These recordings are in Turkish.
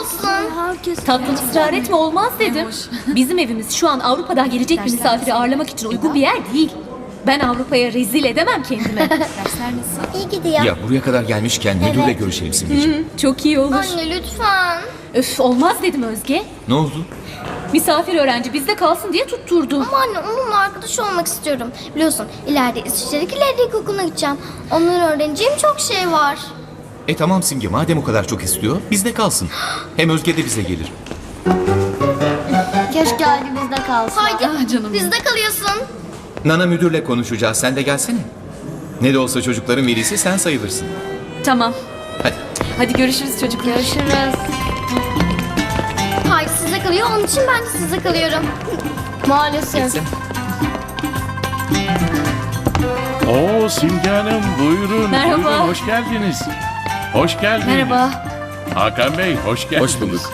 olsun. Herkes Tatlım ısrar etme olmaz dedim. Bizim evimiz şu an Avrupa'dan gelecek bir misafiri ağırlamak için uygun bir yer değil. Ben Avrupa'ya rezil edemem kendime. dersler nasıl? İyi gidiyor. Ya buraya kadar gelmişken müdürle görüşelim Simgeciğim. Çok iyi olur. Anne lütfen. Öf olmaz dedim Özge. Ne oldu? Misafir öğrenci bizde kalsın diye tutturdu. Ama anne onunla arkadaş olmak istiyorum. Biliyorsun ileride İsviçre'deki Lady İlkokulu'na gideceğim. Onların öğreneceğim çok şey var. E tamam Simge madem o kadar çok istiyor bizde kalsın. Hem Özge de bize gelir. Keşke Ali bizde kalsın. Haydi Ah canım. bizde kalıyorsun. Nana müdürle konuşacağız sen de gelsene. Ne de olsa çocukların velisi sen sayılırsın. Tamam. Hadi. Hadi görüşürüz çocuklar. Görüşürüz. Haydi sizde kalıyor onun için ben de sizde kalıyorum. Maalesef. Gitsin. Oo Simge Hanım buyurun. Merhaba. Buyurun, hoş geldiniz. Hoş geldiniz. Merhaba. Hakan Bey hoş geldiniz. Hoş bulduk.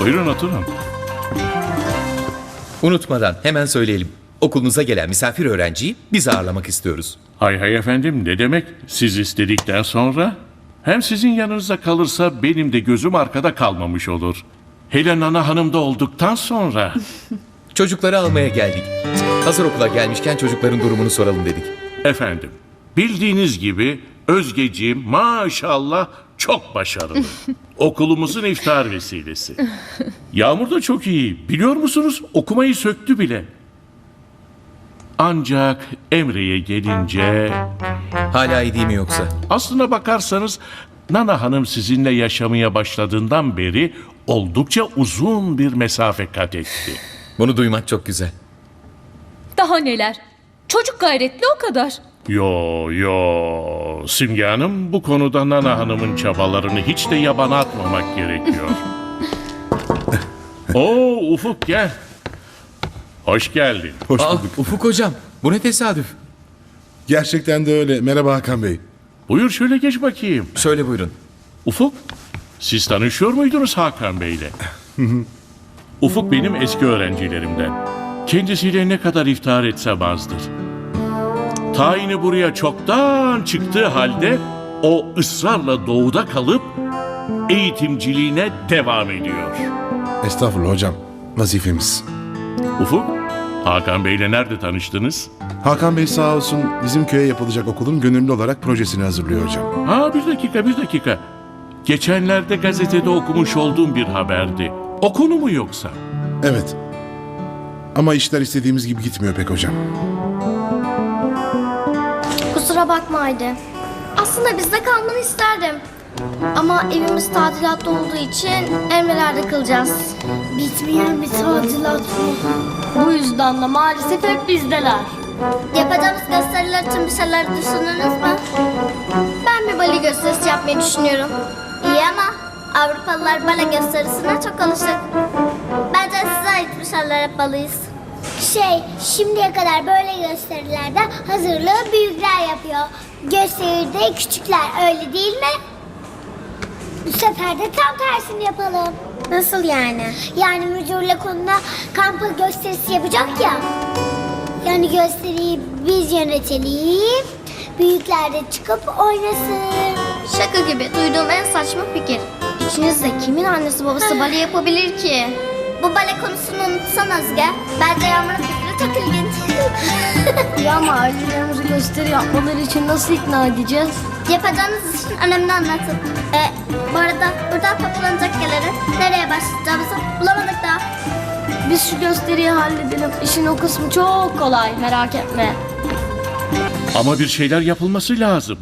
Buyurun oturun. Unutmadan hemen söyleyelim. Okulunuza gelen misafir öğrenciyi biz ağırlamak istiyoruz. Hay hay efendim ne demek siz istedikten sonra? Hem sizin yanınızda kalırsa benim de gözüm arkada kalmamış olur. Hele Nana Hanım da olduktan sonra. Çocukları almaya geldik. Hazır okula gelmişken çocukların durumunu soralım dedik. efendim bildiğiniz gibi Özgeciğim maşallah çok başarılı. Okulumuzun iftar vesilesi. Yağmur da çok iyi. Biliyor musunuz okumayı söktü bile. Ancak Emre'ye gelince Hala iyi değil mi yoksa? aslına bakarsanız Nana Hanım sizinle yaşamaya başladığından beri oldukça uzun bir mesafe kat etti. Bunu duymak çok güzel. Daha neler? Çocuk gayretli o kadar. Yo yo Simge Hanım bu konuda Nana Hanım'ın çabalarını hiç de yabana atmamak gerekiyor. Oo Ufuk gel. Hoş geldin. Hoş Aa, bulduk. Ufuk hocam bu ne tesadüf. Gerçekten de öyle. Merhaba Hakan Bey. Buyur şöyle geç bakayım. Şöyle buyurun. Ufuk siz tanışıyor muydunuz Hakan Bey'le? Ufuk benim eski öğrencilerimden. Kendisiyle ne kadar iftihar etsem azdır. Tayini buraya çoktan çıktığı halde o ısrarla doğuda kalıp eğitimciliğine devam ediyor. Estağfurullah hocam. Vazifemiz. Ufuk, Hakan Bey'le nerede tanıştınız? Hakan Bey sağ olsun bizim köye yapılacak okulun gönüllü olarak projesini hazırlıyor hocam. Ha bir dakika bir dakika. Geçenlerde gazetede okumuş olduğum bir haberdi. O konu mu yoksa? Evet. Ama işler istediğimiz gibi gitmiyor pek hocam. Kusura bakma Haydi. Aslında bizde kalmanı isterdim. Ama evimiz tadilatta olduğu için Emre'lerde kalacağız. Bitmeyen bir tadilat mı? Bu yüzden de maalesef hep bizdeler. Yapacağımız gösteriler için bir şeyler düşündünüz mü? Ben bir bale gösterisi yapmayı düşünüyorum. İyi ama Avrupalılar bale gösterisine çok alışık. Bence size ait bir şeyler yapmalıyız. Şey, şimdiye kadar böyle gösterilerde hazırlığı büyükler yapıyor. Gösteride küçükler, öyle değil mi? Bu sefer de tam tersini yapalım. Nasıl yani? Yani müdürle konuda kampa gösterisi yapacak ya. Yani gösteriyi biz yönetelim, büyükler de çıkıp oynasın. Şaka gibi duyduğum en saçma fikir. İçinizde kimin annesi babası bale yapabilir ki? Bu bale konusunu unutsan Özge. Bence Yağmur'un fikri çok ilginç. Ya ama ailelerimizi gösteri yapmaları için nasıl ikna edeceğiz? Yapacağınız işin önemini anlatın. E, bu arada buradan toplanacak geliri nereye başlayacağımızı bulamadık daha. Biz şu gösteriyi halledelim. İşin o kısmı çok kolay merak etme. Ama bir şeyler yapılması lazım.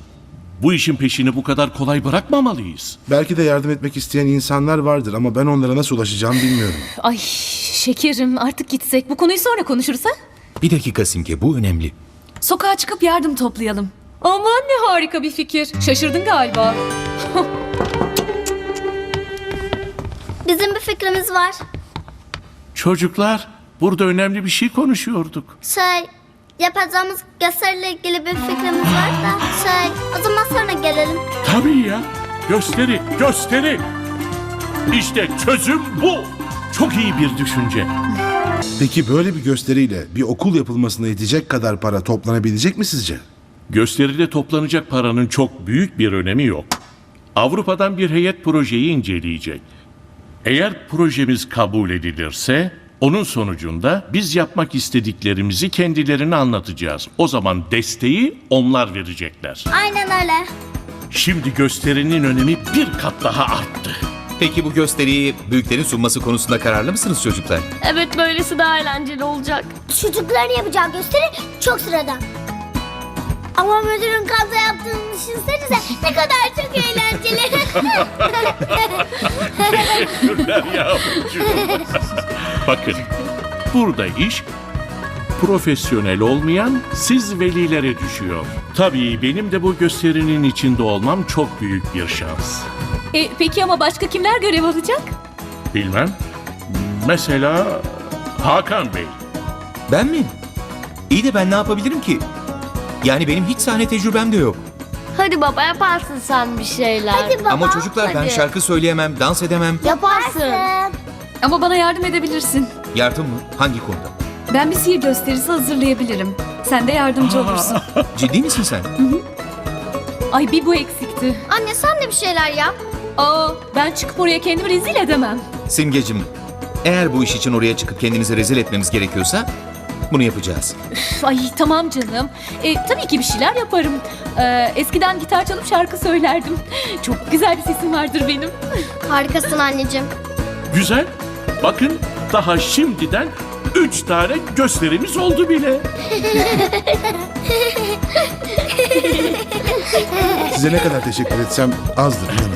Bu işin peşini bu kadar kolay bırakmamalıyız. Belki de yardım etmek isteyen insanlar vardır ama ben onlara nasıl ulaşacağım bilmiyorum. Ay şekerim artık gitsek. Bu konuyu sonra konuşuruz ha? Bir dakika Simge bu önemli. Sokağa çıkıp yardım toplayalım. Aman ne harika bir fikir. Şaşırdın galiba. Bizim bir fikrimiz var. Çocuklar, burada önemli bir şey konuşuyorduk. Şey, yapacağımız gösteriyle ilgili bir fikrimiz var da şey, o zaman sonra gelelim. Tabii ya. Gösteri, gösteri. İşte çözüm bu. Çok iyi bir düşünce. Peki böyle bir gösteriyle bir okul yapılmasına yetecek kadar para toplanabilecek mi sizce? Gösteride toplanacak paranın çok büyük bir önemi yok. Avrupa'dan bir heyet projeyi inceleyecek. Eğer projemiz kabul edilirse onun sonucunda biz yapmak istediklerimizi kendilerine anlatacağız. O zaman desteği onlar verecekler. Aynen öyle. Şimdi gösterinin önemi bir kat daha arttı. Peki bu gösteriyi büyüklerin sunması konusunda kararlı mısınız çocuklar? Evet böylesi daha eğlenceli olacak. Çocukların yapacağı gösteri çok sıradan. Ama müdürün kaza yaptığını düşünsenize ne kadar çok eğlenceli. Teşekkürler yavrucuğum. Bakın, burada iş profesyonel olmayan siz velilere düşüyor. Tabii benim de bu gösterinin içinde olmam çok büyük bir şans. E, peki ama başka kimler görev alacak? Bilmem. Mesela Hakan Bey. Ben mi? İyi de ben ne yapabilirim ki? Yani benim hiç sahne tecrübem de yok. Hadi baba yaparsın sen bir şeyler. Hadi baba. Ama çocuklar ben hadi. şarkı söyleyemem, dans edemem. Yaparsın. Ama bana yardım edebilirsin. Yardım mı? Hangi konuda? Ben bir sihir gösterisi hazırlayabilirim. Sen de yardımcı olursun. Ciddi misin sen? Ay bir bu eksikti. Anne sen de bir şeyler yap. Aa, ben çıkıp oraya kendimi rezil edemem. Simgecim, eğer bu iş için oraya çıkıp kendimizi rezil etmemiz gerekiyorsa bunu yapacağız. Üf, Ay tamam canım. E, tabii ki bir şeyler yaparım. Ee, eskiden gitar çalıp şarkı söylerdim. Çok güzel bir sesim vardır benim. Harikasın anneciğim. Güzel. Bakın daha şimdiden üç tane gösterimiz oldu bile. Size ne kadar teşekkür etsem azdır inanın.